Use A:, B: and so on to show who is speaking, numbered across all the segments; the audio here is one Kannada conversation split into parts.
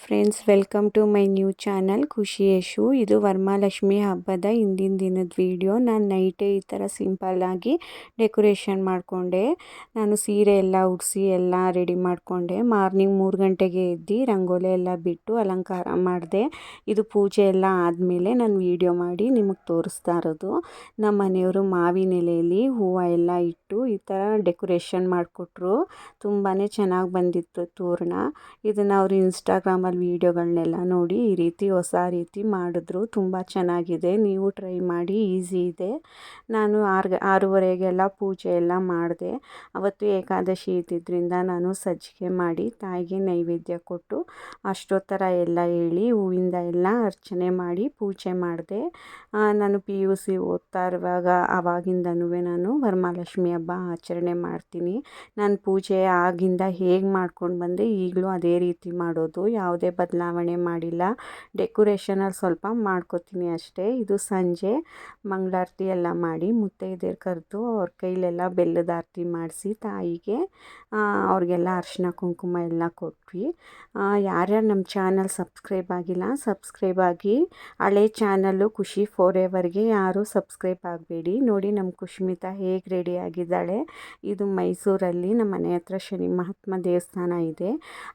A: Friends welcome to my new channel Khushi Yashu ಇದು ವರ್ಮಾಲಕ್ಷ್ಮಿ ಹಬ್ಬದ ಹಿಂದಿನ ದಿನದ ವಿಡಿಯೋ ನಾನು ನೈಟೇ ಈ ಥರ ಸಿಂಪಲ್ಲಾಗಿ ಡೆಕೋರೇಷನ್ ಮಾಡಿಕೊಂಡೆ. ನಾನು ಸೀರೆ ಎಲ್ಲ ಉಡಿಸಿ ಎಲ್ಲ ರೆಡಿ ಮಾಡಿಕೊಂಡೆ. ಮಾರ್ನಿಂಗ್ ಮೂರು ಗಂಟೆಗೆ ಎದ್ದು ರಂಗೋಲಿ ಎಲ್ಲ ಬಿಟ್ಟು ಅಲಂಕಾರ ಮಾಡಿದೆ. ಇದು ಪೂಜೆ ಎಲ್ಲ ಆದಮೇಲೆ ನಾನು ವೀಡಿಯೋ ಮಾಡಿ ನಿಮಗೆ ತೋರಿಸ್ತಾ ಇರೋದು. ನಮ್ಮ ಮನೆಯವರು ಮಾವಿನ ಎಲೆಯಲ್ಲಿ ಹೂವು ಎಲ್ಲ ಇಟ್ಟು ಈ ಥರ ಡೆಕೋರೇಷನ್ ಮಾಡಿಕೊಟ್ರು. ತುಂಬಾ ಚೆನ್ನಾಗಿ ಬಂದಿತ್ತು ತೋರಣ. ಇದನ್ನು ಅವರು ಇನ್ಸ್ಟಾಗ್ರಾಮಲ್ಲಿ ವೀಡಿಯೋಗಳನ್ನೆಲ್ಲ ನೋಡಿ ಈ ರೀತಿ ಹೊಸ ರೀತಿ ಮಾಡಿದ್ರು. ತುಂಬ ಚೆನ್ನಾಗಿದೆ. ನೀವು ಟ್ರೈ ಮಾಡಿ, ಈಸಿ ಇದೆ. ನಾನು ಆರು ಆರೂವರೆಗೆಲ್ಲ ಪೂಜೆ ಎಲ್ಲ ಮಾಡಿದೆ. ಅವತ್ತು ಏಕಾದಶಿ ಇದ್ದಿದ್ದರಿಂದ ನಾನು ಸಜ್ಜಿಗೆ ಮಾಡಿ ತಾಯಿಗೆ ನೈವೇದ್ಯ ಕೊಟ್ಟು ಅಷ್ಟೊತ್ತರ ಎಲ್ಲ ಹೇಳಿ ಹೂವಿಂದ ಎಲ್ಲ ಅರ್ಚನೆ ಮಾಡಿ ಪೂಜೆ ಮಾಡಿದೆ. ನಾನು ಪಿ ಯು ಸಿ ಓದ್ತಾ ಇರುವಾಗ ಆವಾಗಿಂದನೂ ನಾನು ವರಮಹಾಲಕ್ಷ್ಮಿ ಹಬ್ಬ ಆಚರಣೆ ಮಾಡ್ತೀನಿ. ನಾನು ಪೂಜೆ ಆಗಿಂದ ಹೇಗೆ ಮಾಡ್ಕೊಂಡು ಬಂದೆ ಈಗಲೂ ಅದೇ ರೀತಿ ಮಾಡೋದು. ಯಾವುದೇ ಬದಲಾವಣೆ ಮಾಡಿಲ್ಲ. ಡೆಕೋರೇಷನಲ್ಲಿ ಸ್ವಲ್ಪ ಮಾಡ್ಕೋತೀನಿ ಅಷ್ಟೇ. ಇದು ಸಂಜೆ. ಮಂಗಳಾರತಿ ಎಲ್ಲ ಮಾಡಿ ಮುತ್ತೈದೆಯರು ಕರೆದು ಅವ್ರ ಕೈಲೆಲ್ಲ ಬೆಲ್ಲದ ಆರತಿ ಮಾಡಿಸಿ ತಾಯಿಗೆ ಅವ್ರಿಗೆಲ್ಲ ಅರಿಶಿನ ಕುಂಕುಮ ಎಲ್ಲ ಕೊಟ್ವಿ. ಯಾರ್ಯಾರು ನಮ್ಮ ಚಾನಲ್ ಸಬ್ಸ್ಕ್ರೈಬ್ ಆಗಿಲ್ಲ, ಸಬ್ಸ್ಕ್ರೈಬ್ ಆಗಿ. ಹಳೆ ಚಾನಲ್ಲು ಖುಷಿ ಫೋರ್ ಎವರ್ಗೆ ಯಾರೂ ಸಬ್ಸ್ಕ್ರೈಬ್ ಆಗಬೇಡಿ. ನೋಡಿ ನಮ್ಮ ಖುಷ್ಮಿತಾ ಹೇಗೆ ರೆಡಿ ಆಗಿದ್ದಾಳೆ. ಇದು ಮೈಸೂರಲ್ಲಿ ನಮ್ಮ ಮನೆ ಹತ್ರ ಶನಿ ಮಹಾತ್ಮ ದೇವಸ್ಥಾನ ಇದೆ.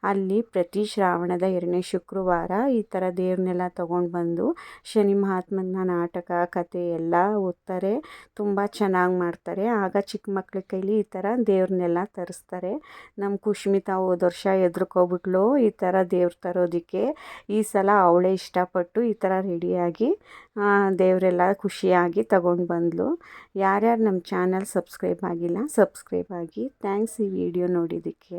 A: ಅಲ್ಲಿ ಪ್ರತಿ ಶ್ರಾವಣದ ಎರಡನೇ ಶುಕ್ರವಾರ ಈ ಥರ ದೇವ್ರನ್ನೆಲ್ಲ ತೊಗೊಂಡು ಬಂದು ಶನಿ ಮಹಾತ್ಮನ ನಾಟಕ, ಕತೆ ಎಲ್ಲ ಓದ್ತಾರೆ. ತುಂಬ ಚೆನ್ನಾಗಿ ಮಾಡ್ತಾರೆ. ಆಗ ಚಿಕ್ಕ ಮಕ್ಕಳ ಕೈಲಿ ಈ ಥರ ದೇವ್ರನ್ನೆಲ್ಲ ತರಿಸ್ತಾರೆ. ನಮ್ಮ ಕುಷ್ಮಿತಾ ಹೋದ ವರ್ಷ ಎದ್ರಕೋಗ್ಬಿಟ್ಲು ಈ ಥರ ದೇವ್ರು ತರೋದಕ್ಕೆ. ಈ ಸಲ ಅವಳೇ ಇಷ್ಟಪಟ್ಟು ಈ ಥರ ರೆಡಿಯಾಗಿ ದೇವರೆಲ್ಲ ಖುಷಿಯಾಗಿ ತಗೊಂಡು ಬಂದಳು ಯಾರ್ಯಾರು ನಮ್ಮ ಚಾನಲ್ ಸಬ್ಸ್ಕ್ರೈಬ್ ಆಗಿಲ್ಲ, ಸಬ್ಸ್ಕ್ರೈಬ್ ಆಗಿ. ಥ್ಯಾಂಕ್ಸ್ ಈ ವಿಡಿಯೋ ನೋಡಿದ್ದಕ್ಕೆ.